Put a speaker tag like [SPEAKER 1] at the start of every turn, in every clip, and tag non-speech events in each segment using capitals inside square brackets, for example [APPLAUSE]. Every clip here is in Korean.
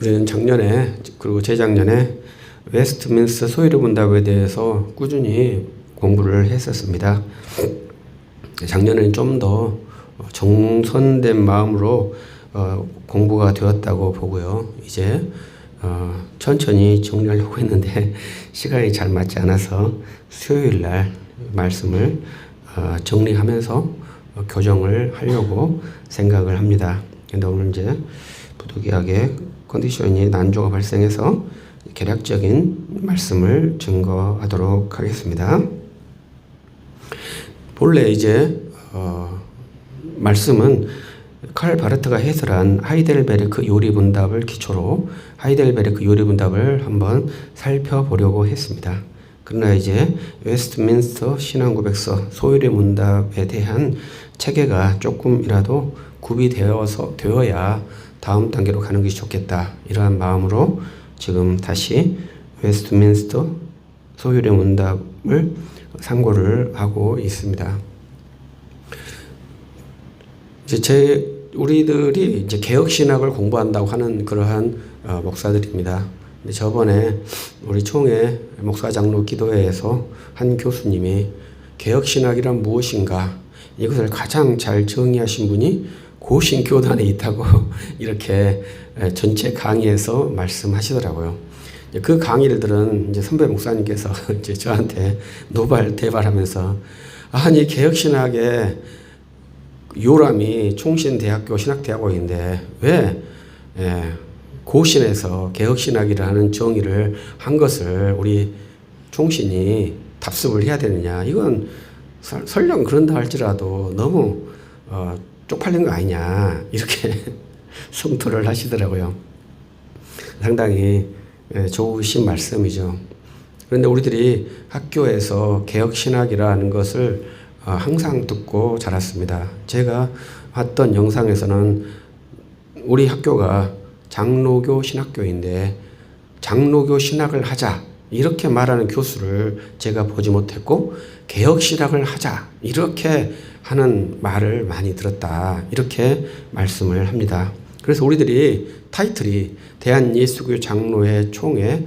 [SPEAKER 1] 우리는 작년에 그리고 재작년에 웨스트민스터 소유리 문답에 대해서 꾸준히 공부를 했었습니다. 작년에는 좀 더 정선된 마음으로 어, 공부가 되었다고 보고요. 이제 어, 천천히 정리하려고 했는데 [LAUGHS] 시간이 잘 맞지 않아서 수요일 날 말씀을 어, 정리하면서 어, 교정을 하려고 생각을 합니다. 근데 오늘 이제 부득이하게 컨디션이 난조가 발생해서 개략적인 말씀을 증거하도록 하겠습니다. 본래 이제 어, 말씀은 칼 바르트가 해설한 하이델베르크 요리 문답을 기초로 하이델베르크 요리 문답을 한번 살펴보려고 했습니다. 그러나 이제 웨스트민스터 신앙고백서 소율의 문답에 대한 체계가 조금이라도 구비되어서 되어야 다음 단계로 가는 것이 좋겠다 이러한 마음으로 지금 다시 웨스트민스터 소율의 문답을 상고를 하고 있습니다. 이제 제 우리들이 이제 개혁 신학을 공부한다고 하는 그러한 어, 목사들입니다. 저번에 우리 총회 목사 장로 기도회에서 한 교수님이 개혁 신학이란 무엇인가 이것을 가장 잘 정의하신 분이 고신 교단에 있다고 [LAUGHS] 이렇게 전체 강의에서 말씀하시더라고요. 그 강의를 들은 이제 선배 목사님께서 [LAUGHS] 이제 저한테 노발 대발하면서 아니 개혁 신학에 요람이 총신대학교 신학대학원인데 왜 예, 고신에서 개혁신학이라는 정의를 한 것을 우리 총신이 답습을 해야 되느냐 이건 설, 설령 그런다 할지라도 너무 어, 쪽팔린 거 아니냐 이렇게 [LAUGHS] 성토를 하시더라고요. 상당히 예, 좋으신 말씀이죠. 그런데 우리들이 학교에서 개혁신학이라는 것을 어, 항상 듣고 자랐습니다. 제가 봤던 영상에서는 우리 학교가 장로교 신학교인데 장로교 신학을 하자 이렇게 말하는 교수를 제가 보지 못했고 개혁 신학을 하자 이렇게 하는 말을 많이 들었다 이렇게 말씀을 합니다. 그래서 우리들이 타이틀이 대한예수교 장로회 총회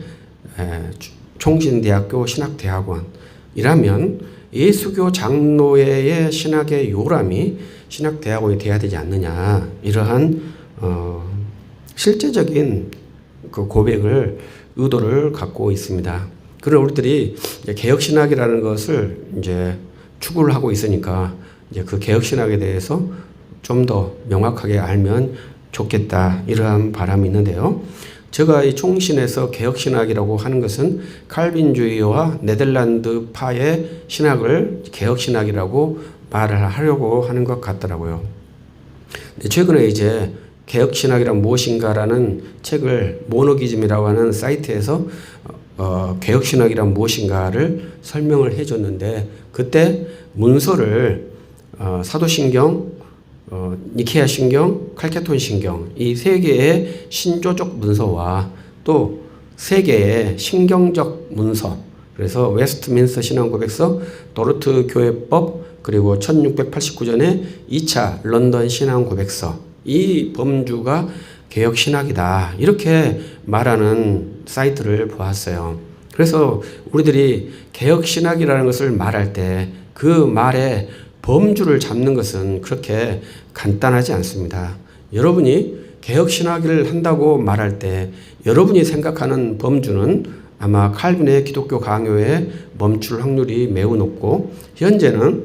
[SPEAKER 1] 총신대학교 신학대학원이라면 예수교 장로회의 신학의 요람이 신학대학원이 돼야 되지 않느냐 이러한 어, 실제적인 그 고백을 의도를 갖고 있습니다. 그런 우리들이 개혁 신학이라는 것을 이제 추구를 하고 있으니까 이제 그 개혁 신학에 대해서 좀 더 명확하게 알면 좋겠다 이러한 바람이 있는데요. 제가 이 총신에서 개혁신학이라고 하는 것은 칼빈주의와 네덜란드파의 신학을 개혁신학이라고 말을 하려고 하는 것 같더라고요. 최근에 이제 개혁신학이란 무엇인가라는 책을 모노기즘이라고 하는 사이트에서 어, 개혁신학이란 무엇인가를 설명을 해줬는데 그때 문서를 어, 사도신경 어, 니케아 신경, 칼케톤 신경. 이 세 개의 신조적 문서와 또 세 개의 신경적 문서. 그래서 웨스트민스터 신앙고백서, 도르트 교회법 그리고 1689년에 2차 런던 신앙고백서. 이 범주가 개혁 신학이다. 이렇게 말하는 사이트를 보았어요. 그래서 우리들이 개혁 신학이라는 것을 말할 때 그 말에 범주를 잡는 것은 그렇게 간단하지 않습니다. 여러분이 개혁신학을 한다고 말할 때 여러분이 생각하는 범주는 아마 칼빈의 기독교 강요에 멈출 확률이 매우 높고 현재는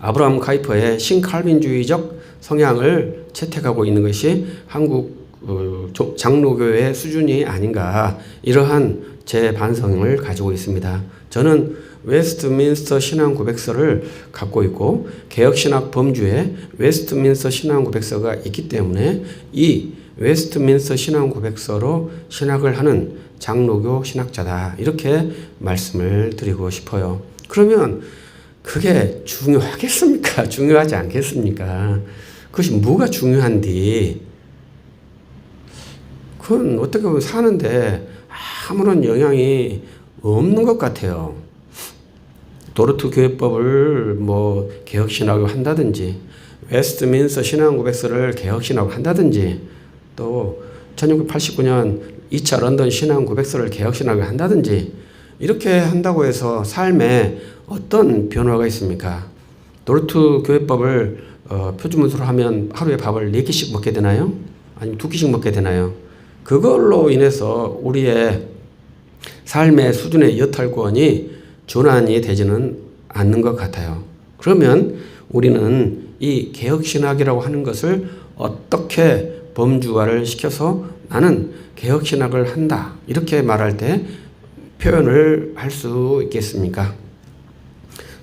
[SPEAKER 1] 아브라함 카이퍼의 신칼빈주의적 성향을 채택하고 있는 것이 한국 어, 장로교의 수준이 아닌가 이러한 제 반성을 가지고 있습니다. 저는 웨스트민스터 신앙 고백서를 갖고 있고 개혁 신학 범주에 웨스트민스터 신앙 고백서가 있기 때문에 이 웨스트민스터 신앙 고백서로 신학을 하는 장로교 신학자다 이렇게 말씀을 드리고 싶어요. 그러면 그게 중요하겠습니까? [LAUGHS] 중요하지 않겠습니까? 그것이 뭐가 중요한디? 그건 어떻게 보면 사는데 아무런 영향이 없는 것 같아요. 도르트 교회법을 뭐 개혁신학을 한다든지 웨스트민서 신앙고백서를 개혁신학을 한다든지 또 1689년 2차 런던 신앙 고백서를 개혁 신학을 한다든지 이렇게 한다고 해서 삶에 어떤 변화가 있습니까? 도르트 교회법을 어, 표준문서로 하면 하루에 밥을 4끼씩 먹게 되나요? 아니면 2끼씩 먹게 되나요? 그걸로 인해서 우리의 삶의 수준의 여탈권이 전환이 되지는 않는 것 같아요. 그러면 우리는 이 개혁신학이라고 하는 것을 어떻게 범주화를 시켜서 나는 개혁신학을 한다. 이렇게 말할 때 표현을 할 수 있겠습니까?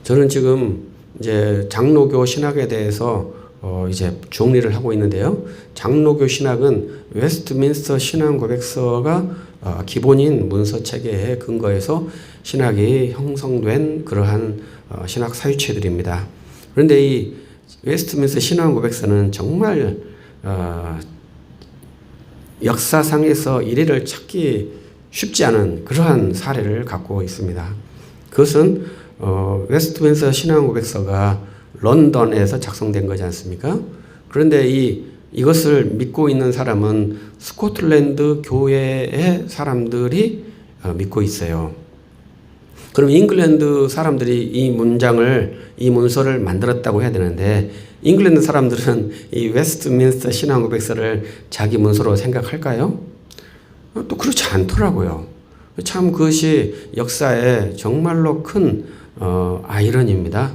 [SPEAKER 1] 저는 지금 이제 장로교 신학에 대해서 어 이제 정리를 하고 있는데요. 장로교 신학은 웨스트민스터 신앙 고백서가 어 기본인 문서 체계에 근거해서 신학이 형성된 그러한 어 신학 사유체들입니다. 그런데 이 웨스트민스터 신앙 고백서는 정말 어 역사상에서 이래를 찾기 쉽지 않은 그러한 사례를 갖고 있습니다. 그것은 어, 웨스트민스터 신앙 고백서가 런던에서 작성된 거지 않습니까? 그런데 이 이것을 믿고 있는 사람은 스코틀랜드 교회의 사람들이 어, 믿고 있어요. 그럼 잉글랜드 사람들이 이 문장을 이 문서를 만들었다고 해야 되는데 잉글랜드 사람들은 이 웨스트민스터 신앙 고백서를 자기 문서로 생각할까요? 어, 또 그렇지 않더라고요. 참 그것이 역사에 정말로 큰 어, 아이러니입니다.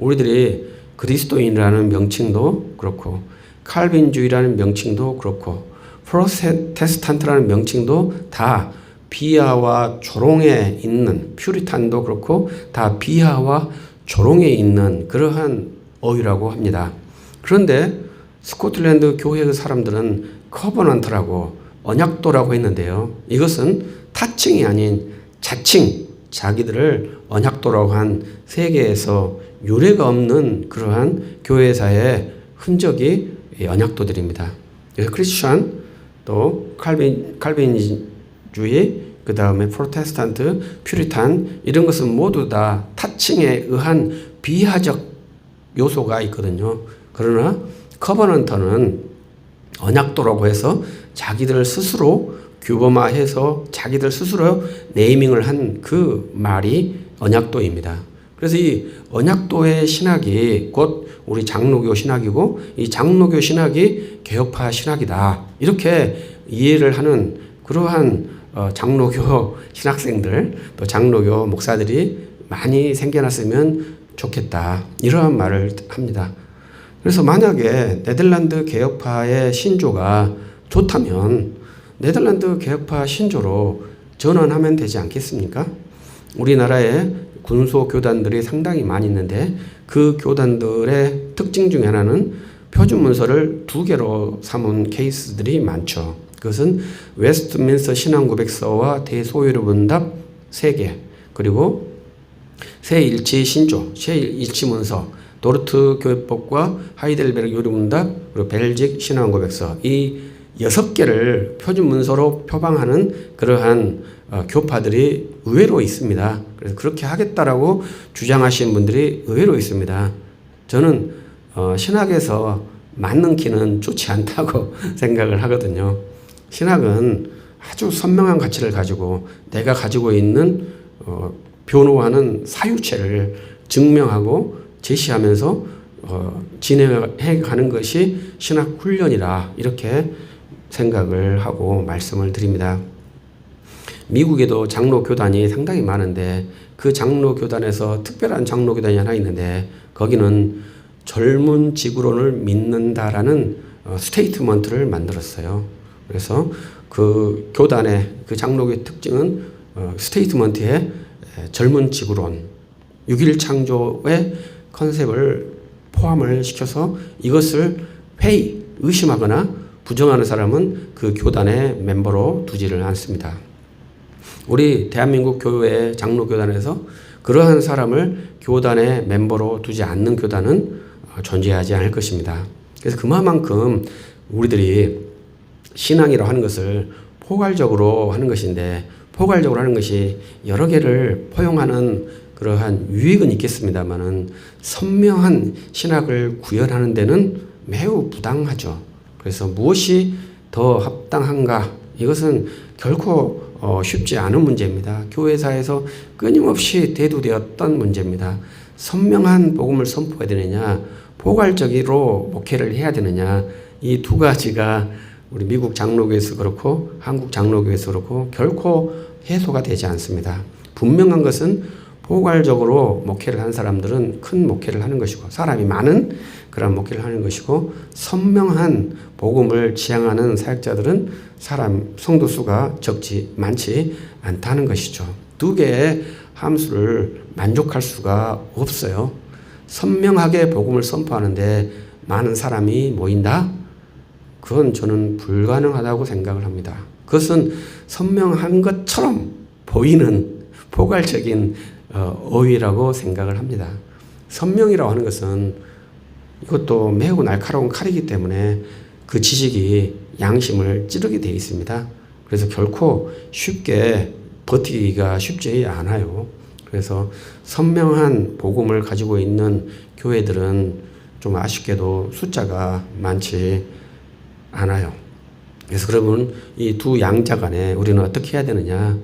[SPEAKER 1] 우리들이 그리스도인이라는 명칭도 그렇고 칼빈주의라는 명칭도 그렇고 프로테스탄트라는 명칭도 다 비하와 조롱에 있는 퓨리탄도 그렇고 다 비하와 조롱에 있는 그러한 어휘라고 합니다. 그런데 스코틀랜드 교회의 사람들은 커버넌트라고 언약도라고 했는데요. 이것은 타칭이 아닌 자칭 자기들을 언약도라고 한 세계에서 유례가 없는 그러한 교회사의 흔적이 언약도들입니다. 크리스천 또 칼빈 칼빈주의 그 다음에 프로테스탄트, 퓨리탄 이런 것은 모두 다 타칭에 의한 비하적 요소가 있거든요. 그러나 커버넌터는 언약도라고 해서 자기들 스스로 규범화해서 자기들 스스로 네이밍을 한 그 말이 언약도입니다. 그래서 이 언약도의 신학이 곧 우리 장로교 신학이고 이 장로교 신학이 개혁파 신학이다. 이렇게 이해를 하는 그러한 어, 장로교 [LAUGHS] 신학생들 또 장로교 목사들이 많이 생겨났으면 좋겠다. 이러한 말을 합니다. 그래서 만약에 네덜란드 개혁파의 신조가 좋다면 네덜란드 개혁파 신조로 전환하면 되지 않겠습니까? 우리나라에 군소 교단들이 상당히 많이 있는데 그 교단들의 특징 중 하나는 표준 문서를 두 개로 삼은 케이스들이 많죠. 그것은 웨스트민스터 신앙 고백서와 대소요리 문답 세 개, 그리고 새 일치 신조, 새 일치 문서, 도르트 교회법과 하이델베르 요리 문답, 그리고 벨직 신앙 고백서 이 여섯 개를 표준 문서로 표방하는 그러한 어, 교파들이 의외로 있습니다. 그래서 그렇게 하겠다라고 주장하시는 분들이 의외로 있습니다. 저는 어, 신학에서 맞는 키는 좋지 않다고 [LAUGHS] 생각을 하거든요. 신학은 아주 선명한 가치를 가지고 내가 가지고 있는 어, 변호하는 사유체를 증명하고 제시하면서 어, 진행해 가는 것이 신학 훈련이라 이렇게 생각을 하고 말씀을 드립니다. 미국에도 장로 교단이 상당히 많은데 그 장로 교단에서 특별한 장로 교단이 하나 있는데 거기는 젊은 지구론을 믿는다라는 어, 스테이트먼트를 만들었어요. 그래서 그 교단의 그 장로교의 특징은 어, 스테이트먼트에 젊은 지구론, 6일 창조의 컨셉을 포함을 시켜서 이것을 회의, 의심하거나 부정하는 사람은 그 교단의 멤버로 두지를 않습니다. 우리 대한민국 교회 장로교단에서 그러한 사람을 교단의 멤버로 두지 않는 교단은 존재하지 않을 것입니다. 그래서 그만큼 우리들이 신앙이라고 하는 것을 포괄적으로 하는 것인데 포괄적으로 하는 것이 여러 개를 포용하는 그러한 유익은 있겠습니다만은 선명한 신학을 구현하는 데는 매우 부당하죠. 그래서 무엇이 더 합당한가? 이것은 결코 어, 쉽지 않은 문제입니다. 교회사에서 끊임없이 대두되었던 문제입니다. 선명한 복음을 선포해야 되느냐, 포괄적으로 목회를 해야 되느냐, 이 두 가지가 우리 미국 장로교에서 그렇고 한국 장로교에서 그렇고 결코 해소가 되지 않습니다. 분명한 것은 포괄적으로 목회를 한 사람들은 큰 목회를 하는 것이고 사람이 많은 그런 목회를 하는 것이고 선명한 복음을 지향하는 사역자들은 사람 성도 수가 적지 많지 않다는 것이죠. 두 개의 함수를 만족할 수가 없어요. 선명하게 복음을 선포하는데 많은 사람이 모인다? 그건 저는 불가능하다고 생각을 합니다. 그것은 선명한 것처럼 보이는 포괄적인 어, 어휘라고 생각을 합니다. 선명이라고 하는 것은 이것도 매우 날카로운 칼이기 때문에 그 지식이 양심을 찌르게 되어 있습니다. 그래서 결코 쉽게 버티기가 쉽지 않아요. 그래서 선명한 복음을 가지고 있는 교회들은 좀 아쉽게도 숫자가 많지 않아요. 그래서 그러면 이 두 양자 간에 우리는 어떻게 해야 되느냐?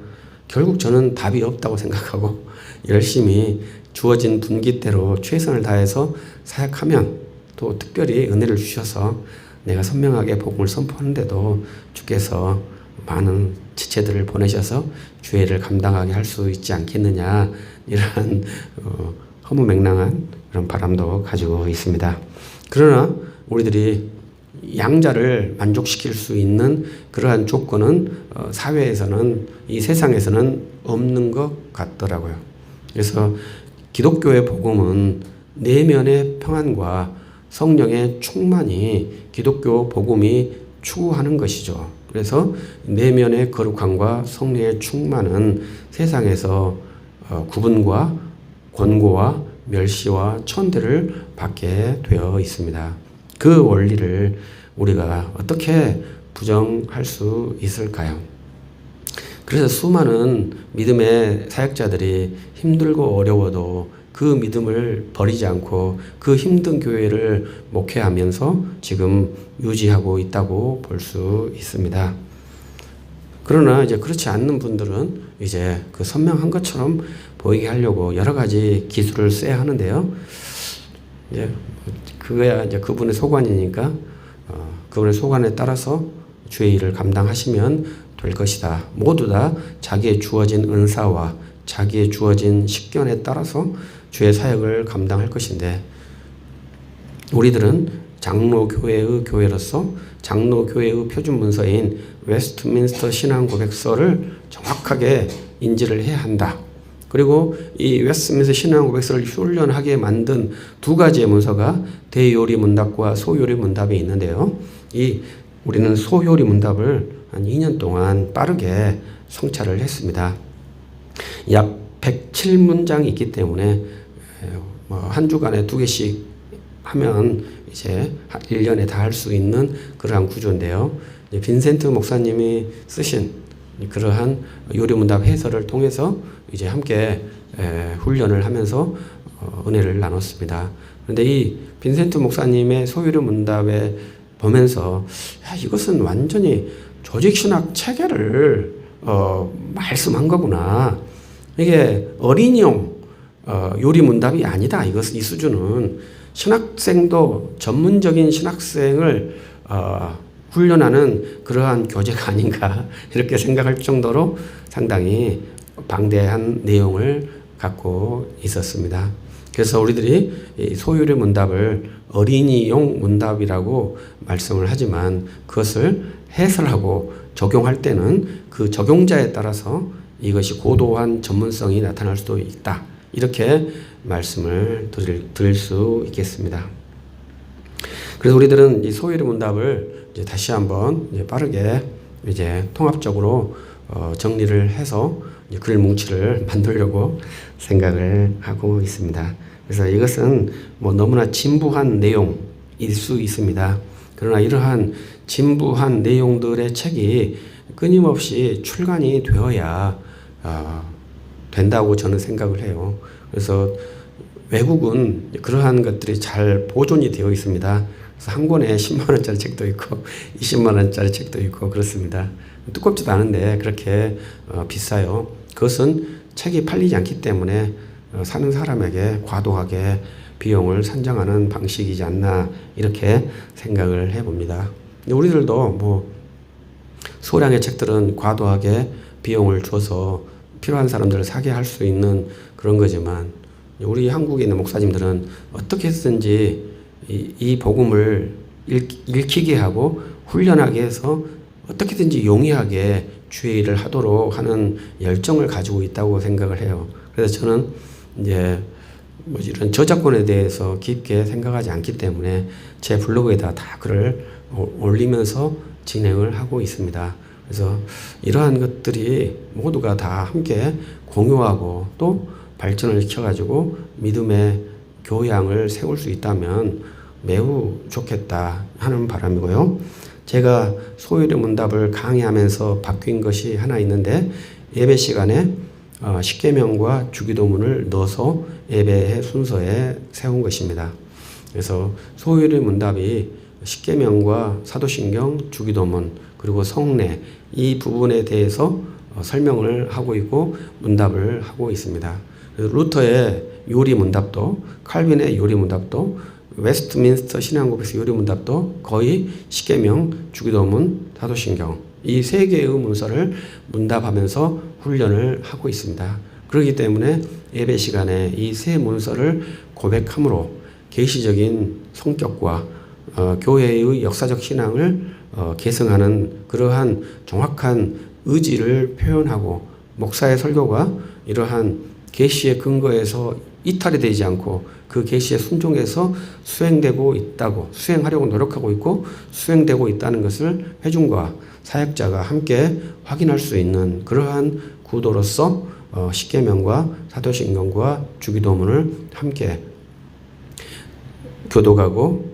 [SPEAKER 1] 결국 저는 답이 없다고 생각하고 [LAUGHS] 열심히 주어진 분기대로 최선을 다해서 사역하면 또 특별히 은혜를 주셔서 내가 선명하게 복음을 선포하는데도 주께서 많은 지체들을 보내셔서 주회를 감당하게 할 수 있지 않겠느냐 이러한 어, 허무맹랑한 그런 바람도 가지고 있습니다. 그러나 우리들이 양자를 만족시킬 수 있는 그러한 조건은 어, 사회에서는 이 세상에서는 없는 것 같더라고요. 그래서 기독교의 복음은 내면의 평안과 성령의 충만이 기독교 복음이 추구하는 것이죠. 그래서 내면의 거룩함과 성령의 충만은 세상에서 어, 구분과 권고와 멸시와 천대를 받게 되어 있습니다. 그 원리를 우리가 어떻게 부정할 수 있을까요? 그래서 수많은 믿음의 사역자들이 힘들고 어려워도 그 믿음을 버리지 않고 그 힘든 교회를 목회하면서 지금 유지하고 있다고 볼 수 있습니다. 그러나 이제 그렇지 않는 분들은 이제 그 선명한 것처럼 보이게 하려고 여러 가지 기술을 써야 하는데요. 이제 그거야 이제 그분의 소관이니까 어, 그분의 소관에 따라서 주의 일을 감당하시면 될 것이다. 모두 다 자기의 주어진 은사와 자기의 주어진 식견에 따라서 주의 사역을 감당할 것인데 우리들은 장로 교회의 교회로서 장로 교회의 표준 문서인 웨스트민스터 신앙 고백서를 정확하게 인지를 해야 한다. 그리고 이 웨스트민스터 신앙 고백서를 훈련하게 만든 두 가지의 문서가 대요리 문답과 소요리 문답이 있는데요. 이 우리는 소요리 문답을 한 2년 동안 빠르게 성찰을 했습니다. 약 107문장이 있기 때문에 뭐한 주간에 두 개씩 하면 이제 1년에 다 할 수 있는 그러한 구조인데요. 빈센트 목사님이 쓰신 그러한 요리문답 해설을 통해서 이제 함께 훈련을 하면서 어, 은혜를 나눴습니다. 그런데 이 빈센트 목사님의 소유리 문답에 보면서 야, 이것은 완전히 조직신학 체계를 어, 말씀한 거구나. 이게 어린이용 어, 요리 문답이 아니다. 이것 이 수준은 신학생도 전문적인 신학생을 어, 훈련하는 그러한 교재가 아닌가 [LAUGHS] 이렇게 생각할 정도로 상당히 방대한 내용을 갖고 있었습니다. 그래서 우리들이 소유리 문답을 어린이용 문답이라고 말씀을 하지만 그것을 해설하고 적용할 때는 그 적용자에 따라서 이것이 고도한 전문성이 나타날 수도 있다. 이렇게 말씀을 드릴, 드릴 수 있겠습니다. 그래서 우리들은 이 소유리 문답을 이제 다시 한번 이제 빠르게 이제 통합적으로 어, 정리를 해서 글 뭉치를 [LAUGHS] 만들려고 생각을 하고 있습니다. 그래서 이것은 뭐 너무나 진부한 내용일 수 있습니다. 그러나 이러한 진부한 내용들의 책이 끊임없이 출간이 되어야 어, 된다고 저는 생각을 해요. 그래서 외국은 그러한 것들이 잘 보존이 되어 있습니다. 한 권에 [LAUGHS] 10만 원짜리 책도 있고 20만 원짜리 책도 있고 그렇습니다. 두껍지도 않은데 그렇게 어, 비싸요. 그것은 책이 팔리지 않기 때문에 어, 사는 사람에게 과도하게 비용을 산정하는 방식이지 않나 이렇게 생각을 해봅니다. 근데 우리들도 뭐 소량의 책들은 과도하게 비용을 줘서 필요한 사람들을 사게 할 수 있는 그런 거지만 우리 한국에 있는 목사님들은 어떻게 해서든지 이, 이 복음을 읽, 읽히게 하고 훈련하게 해서 어떻게든지 용이하게 주의 일을 하도록 하는 열정을 가지고 있다고 생각을 해요. 그래서 저는 이제 뭐 이런 저작권에 대해서 깊게 생각하지 않기 때문에 제 블로그에다 다 글을 오- 올리면서 진행을 하고 있습니다. 그래서 이러한 것들이 모두가 다 함께 공유하고 또 발전을 시켜가지고 믿음의 교양을 세울 수 있다면 매우 좋겠다 하는 바람이고요. 제가 소율의 문답을 강의하면서 바뀐 것이 하나 있는데 예배 시간에 어, 십계명과 주기도문을 넣어서 예배의 순서에 세운 것입니다. 그래서 소율의 문답이 십계명과 사도신경, 주기도문 그리고 성례 이 부분에 대해서 어, 설명을 하고 있고 문답을 하고 있습니다. 루터의 요리 문답도 칼빈의 요리 문답도 웨스트민스터 신앙국에서 요리 문답도 거의 십계명, 주기도문, 사도신경 이 세 개의 문서를 문답하면서 훈련을 하고 있습니다. 그렇기 때문에 예배 시간에 이 세 문서를 고백함으로 계시적인 성격과 어, 교회의 역사적 신앙을 어, 계승하는 그러한 정확한 의지를 표현하고 목사의 설교가 이러한 계시의 근거에서 이탈이 되지 않고 그 계시에 순종해서 수행되고 있다고 수행하려고 노력하고 있고 수행되고 있다는 것을 회중과 사역자가 함께 확인할 수 있는 그러한 구도로서 어, 십계명과 사도신경과 주기도문을 함께 교도가고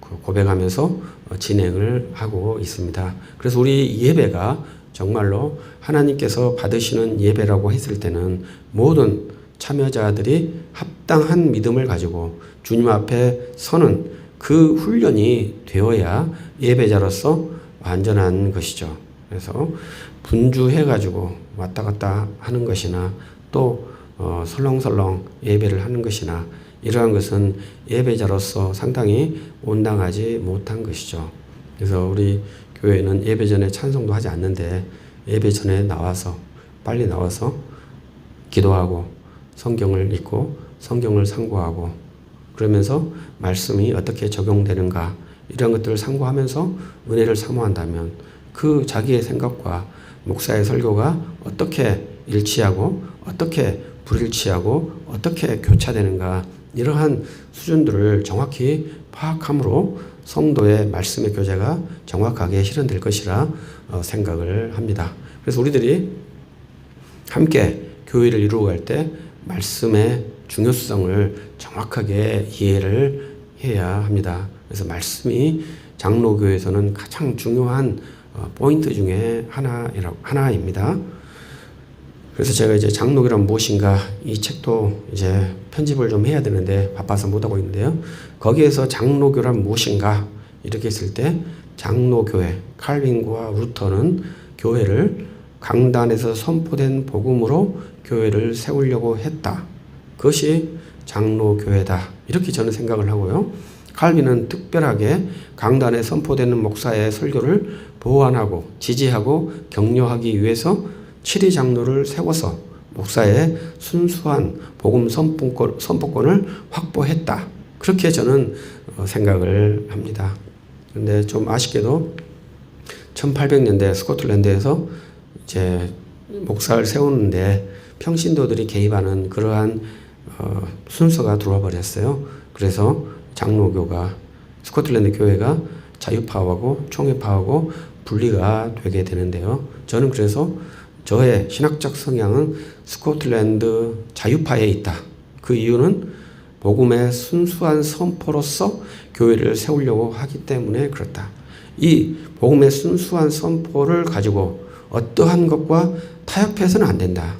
[SPEAKER 1] 그 고백하면서 어, 진행을 하고 있습니다. 그래서 우리 예배가 정말로 하나님께서 받으시는 예배라고 했을 때는 모든 참여자들이 합당한 믿음을 가지고 주님 앞에 서는 그 훈련이 되어야 예배자로서 완전한 것이죠. 그래서 분주해가지고 왔다 갔다 하는 것이나 또 어, 설렁설렁 예배를 하는 것이나 이러한 것은 예배자로서 상당히 온당하지 못한 것이죠. 그래서 우리 교회는 예배 전에 찬송도 하지 않는데 예배 전에 나와서 빨리 나와서 기도하고 성경을 읽고 성경을 상고하고 그러면서 말씀이 어떻게 적용되는가 이런 것들을 상고하면서 은혜를 사모한다면 그 자기의 생각과 목사의 설교가 어떻게 일치하고 어떻게 불일치하고 어떻게 교차되는가 이러한 수준들을 정확히 파악함으로 성도의 말씀의 교제가 정확하게 실현될 것이라 어, 생각을 합니다. 그래서 우리들이 함께 교회를 이루어 갈 때 말씀의 중요성을 정확하게 이해를 해야 합니다. 그래서 말씀이 장로교에서는 가장 중요한 어, 포인트 중에 하나이라 하나입니다. 그래서 제가 이제 장로교란 무엇인가 이 책도 이제 편집을 좀 해야 되는데 바빠서 못 하고 있는데요. 거기에서 장로교란 무엇인가 이렇게 했을 때 장로교회 칼빈과 루터는 교회를 강단에서 선포된 복음으로 교회를 세우려고 했다. 그것이 장로교회다. 이렇게 저는 생각을 하고요. 칼빈은 특별하게 강단에 선포되는 목사의 설교를 보완하고 지지하고 격려하기 위해서 7위 장로를 세워서 목사의 순수한 복음 선포권, 선포권을 확보했다. 그렇게 저는 어, 생각을 합니다. 근데 좀 아쉽게도 1800년대 스코틀랜드에서 이제 목사를 세우는데 평신도들이 개입하는 그러한 어, 순서가 들어와 버렸어요. 그래서 장로교가 스코틀랜드 교회가 자유파하고 총회파하고 분리가 되게 되는데요. 저는 그래서 저의 신학적 성향은 스코틀랜드 자유파에 있다. 그 이유는 복음의 순수한 선포로서 교회를 세우려고 하기 때문에 그렇다. 이 복음의 순수한 선포를 가지고 어떠한 것과 타협해서는 안 된다.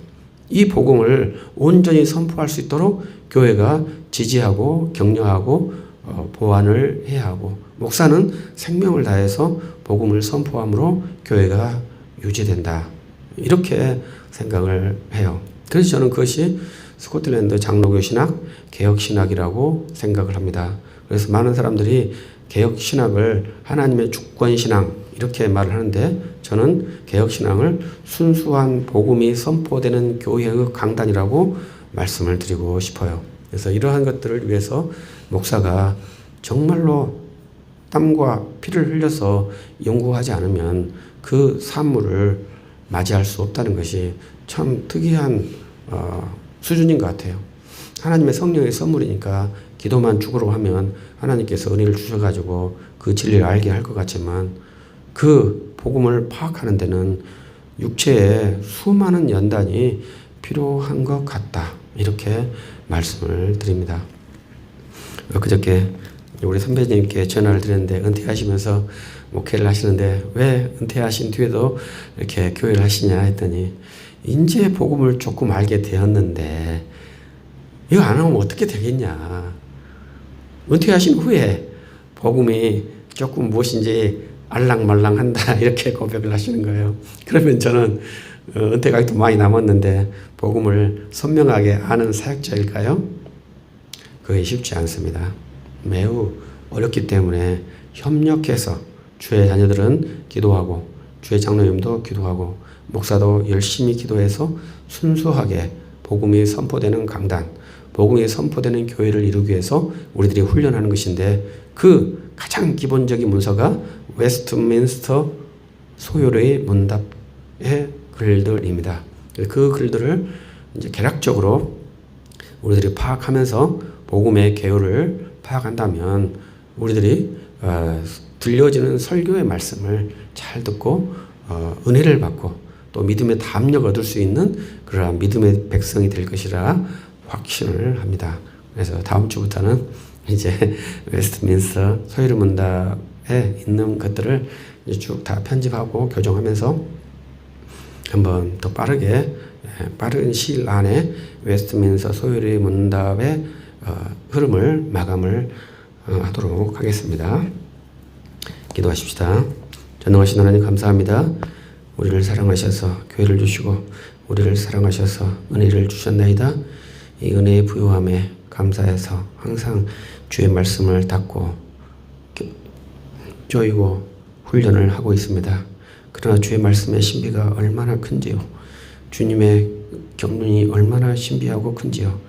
[SPEAKER 1] 이 복음을 온전히 선포할 수 있도록 교회가 지지하고 격려하고 어, 보완을 해야 하고 목사는 생명을 다해서 복음을 선포함으로 교회가 유지된다. 이렇게 생각을 해요. 그래서 저는 그것이 스코틀랜드 장로교 신학, 개혁 신학이라고 생각을 합니다. 그래서 많은 사람들이 개혁 신학을 하나님의 주권 신앙 이렇게 말을 하는데 저는 개혁 신앙을 순수한 복음이 선포되는 교회의 강단이라고 말씀을 드리고 싶어요. 그래서 이러한 것들을 위해서 목사가 정말로 땀과 피를 흘려서 연구하지 않으면 그 산물을 맞이할 수 없다는 것이 참 특이한 어, 수준인 것 같아요. 하나님의 성령의 선물이니까 기도만 죽으라고 하면 하나님께서 은혜를 주셔가지고 그 진리를 알게 할 것 같지만 그 복음을 파악하는 데는 육체의 수많은 연단이 필요한 것 같다. 이렇게 말씀을 드립니다. 그저께 우리 선배님께 전화를 드렸는데 은퇴하시면서 목회를 하시는데 왜 은퇴하신 뒤에도 이렇게 교회를 하시냐 했더니 이제 복음을 조금 알게 되었는데 이거 안 하면 어떻게 되겠냐. 은퇴하신 후에 복음이 조금 무엇인지 알랑말랑한다 [LAUGHS] 이렇게 고백을 하시는 거예요. 그러면 저는 어, 은퇴가 또 많이 남았는데 복음을 선명하게 아는 사역자일까요? 그게 쉽지 않습니다. 매우 어렵기 때문에 협력해서 주의 자녀들은 기도하고 주의 장로님도 기도하고 목사도 열심히 기도해서 순수하게 복음이 선포되는 강단, 복음이 선포되는 교회를 이루기 위해서 우리들이 훈련하는 것인데 그 가장 기본적인 문서가 웨스트민스터 소요의 문답의 글들입니다. 그 글들을 이제 개략적으로 우리들이 파악하면서 복음의 개요를 파악한다면 우리들이 어, 들려지는 설교의 말씀을 잘 듣고 어, 은혜를 받고 또 믿음의 담력 얻을 수 있는 그러한 믿음의 백성이 될 것이라 확신을 합니다. 그래서 다음 주부터는 [LAUGHS] 이제 웨스트민스터 소유를 문답에 있는 것들을 쭉 다 편집하고 교정하면서 한번 더 빠르게 예, 빠른 시일 안에 웨스트민스터 소유리 문답의 어, 흐름을 마감을 어, 하도록 하겠습니다. 기도하십시다. 전능하신 하나님 감사합니다. 우리를 사랑하셔서 교회를 주시고 우리를 사랑하셔서 은혜를 주셨나이다. 이 은혜의 부요함에 감사해서 항상 주의 말씀을 닫고 쪼이고 훈련을 하고 있습니다. 그러나 주의 말씀의 신비가 얼마나 큰지요. 주님의 경륜이 얼마나 신비하고 큰지요.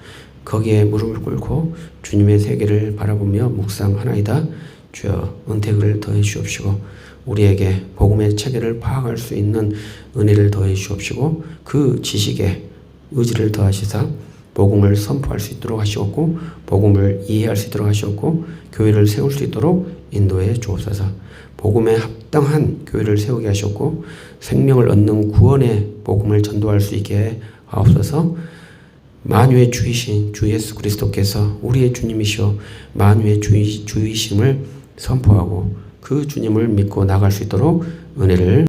[SPEAKER 1] 거기에 무릎을 꿇고 주님의 세계를 바라보며 묵상하나이다. 주여 은택을 더해 주옵시고 우리에게 복음의 체계를 파악할 수 있는 은혜를 더해 주옵시고 그 지식에 의지를 더하시사 복음을 선포할 수 있도록 하시옵고 복음을 이해할 수 있도록 하시옵고 교회를 세울 수 있도록 인도해 주옵소서. 복음에 합당한 교회를 세우게 하셨고 생명을 얻는 구원의 복음을 전도할 수 있게 하옵소서. 만유의 주이신 주 예수 그리스도께서 우리의 주님이시오 만유의 주이, 주이심을 선포하고 그 주님을 믿고 나갈 수 있도록 은혜를